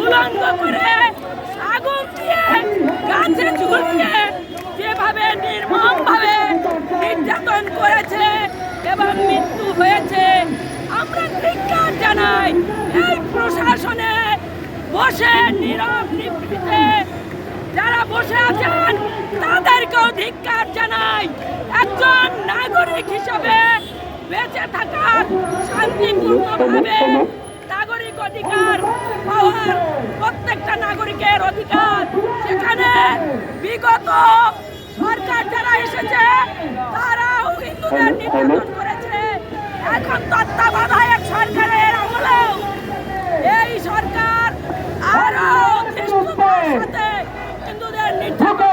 উলঙ্গ করে আগুন দিয়ে গাছে ঝুলছে যেভাবে নির্মমভাবে নির্যাতন করেছে এবং মৃত্যু হয়েছে আমরা ধিক্কার জানাই প্রশাসনে বসে নীরব নিভৃতে যারা বসে আছেন তাদেরকেও ধিক্কার জানাই। বেঁচে থাকার শান্তিপূর্ণভাবে নাগরিক অধিকার পাওয়ার প্রত্যেকটা নাগরিকের অধিকার। সেখানে বিগত সরকার যারা এসেছে তারাও হিন্দুদের নির্যাতন করেছে। এখন তত্ত্বাবধায়ক সরকারের আমলেও এই সরকার আরও হিন্দুদের নির্যাতন